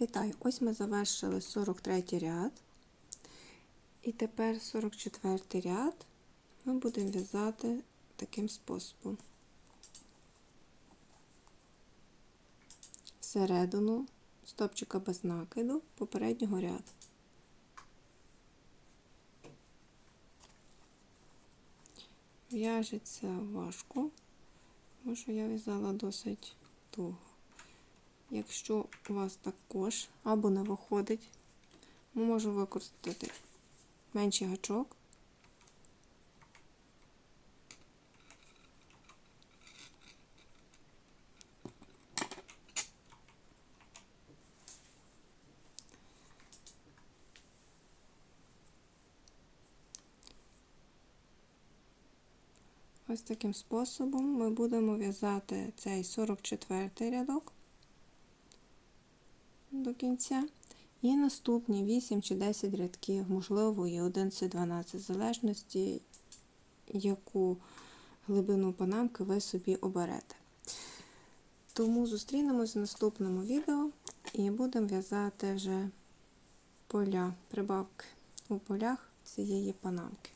Вітаю! Ось ми завершили 43 ряд. І тепер 44 ряд ми будемо в'язати таким способом. Всередину стопчика без накиду попереднього ряду. В'яжеться важко, тому що я в'язала досить довго. Якщо у вас також або не виходить, ми можемо використати менший гачок. Ось таким способом ми будемо в'язати цей 44 рядок до кінця. І наступні 8 чи 10 рядків, можливо, і 11-12, в залежності, яку глибину панамки ви собі оберете. Тому зустрінемось в наступному відео і будемо в'язати вже поля, прибавки у полях цієї панамки.